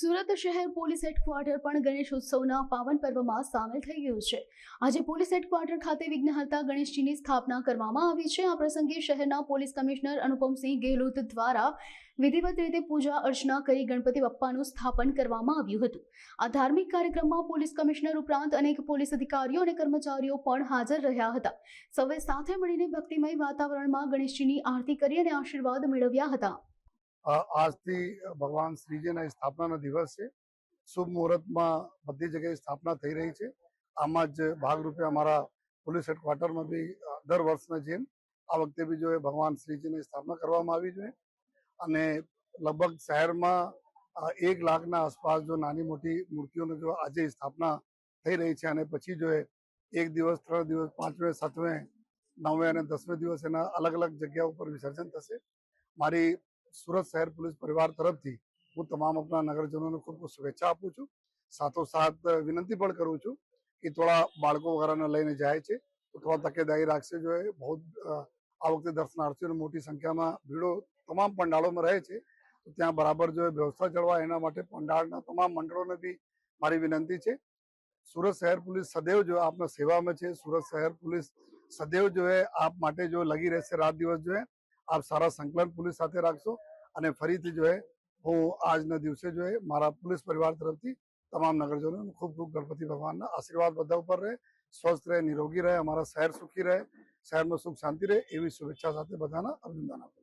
સુરત શહેર police headquarter પણ ગણેશ ઉત્સવના પાવન પર્વમાં સામેલ થઈ ગયું છે. આજે પોલીસ હેડક્વાર્ટર ખાતે વિઘ્નહર્તા ગણેશજીની સ્થાપના કરવામાં આવી છે. આ પ્રસંગે શહેરના પોલીસ કમિશનર અનુપમસિંહ ગેહલોત દ્વારા વિધિવત રીતે પૂજા અર્ચના કરી ગણપતિ બપ્પાનું સ્થાપન કરવામાં આવ્યું હતું. આ ધાર્મિક કાર્યક્રમમાં પોલીસ કમિશનર ઉપરાંત અનેક પોલીસ અધિકારીઓ અને કર્મચારીઓ પણ હાજર રહ્યા હતા. સૌએ સાથે મળીને ભક્તિમય વાતાવરણમાં ગણેશજીની આરતી કરી અને આશીર્વાદ મેળવ્યા હતા. આજથી ભગવાન શ્રીજીના સ્થાપનાનો દિવસ છે. શુભ મુહૂર્તમાં બધી જગ્યાએ સ્થાપના થઈ રહી છે. આમાં જ ભાગરૂપે અમારા પોલીસ હેડક્વાર્ટરમાં બી દર વર્ષના જેમ આ વખતે બી જો ભગવાન શ્રીજીની સ્થાપના કરવામાં આવી જોઈએ. અને લગભગ શહેરમાં એક લાખના આસપાસ જો નાની મોટી મૂર્તિઓનો જો આજે સ્થાપના થઈ રહી છે અને પછી જો એક દિવસ, ત્રણ દિવસ, પાંચમે, સાતમે, નવમે અને દસમે દિવસ એના અલગ અલગ જગ્યા ઉપર વિસર્જન થશે. મારી સુરત શહેર પોલીસ પરિવાર તરફથી હું તમામ આપણા નગરજનોને ખૂબ ખૂબ શુભેચ્છા આપું છું. સાથોસાથ વિનંતી પણ કરું છું કે થોડા બાળકો વગેરેને લઈને જાય છે તો થોડા તકેદારી રાખશે. જો બહુ આ વખતે દર્શનાર્થીઓની મોટી સંખ્યામાં ભીડો તમામ પંડાળોમાં રહે છે તો ત્યાં બરાબર જો વ્યવસ્થા જળવાય એના માટે પંડાળના તમામ મંડળોને બી મારી વિનંતી છે. સુરત શહેર પોલીસ સદૈવ જો આપના સેવામાં છે, સુરત શહેર પોલીસ સદૈવ જો આપ માટે જો લગી રહેશે રાત દિવસ જો એ આપ સારા સંકલન પોલીસ સાથે રાખશો અને ફરીથી જો હું આજના દિવસે જો મારા પોલીસ પરિવાર તરફથી તમામ નગરજનોને ખૂબ ખૂબ ગણપતિ ભગવાનના આશીર્વાદ બધા ઉપર રહે, સ્વસ્થ રહે, નિરોગી રહે, અમારા શહેર સુખી રહે શહેરમાં સુખ શાંતિ રહે, એવી શુભેચ્છા સાથે બધાના અભિનંદન આપું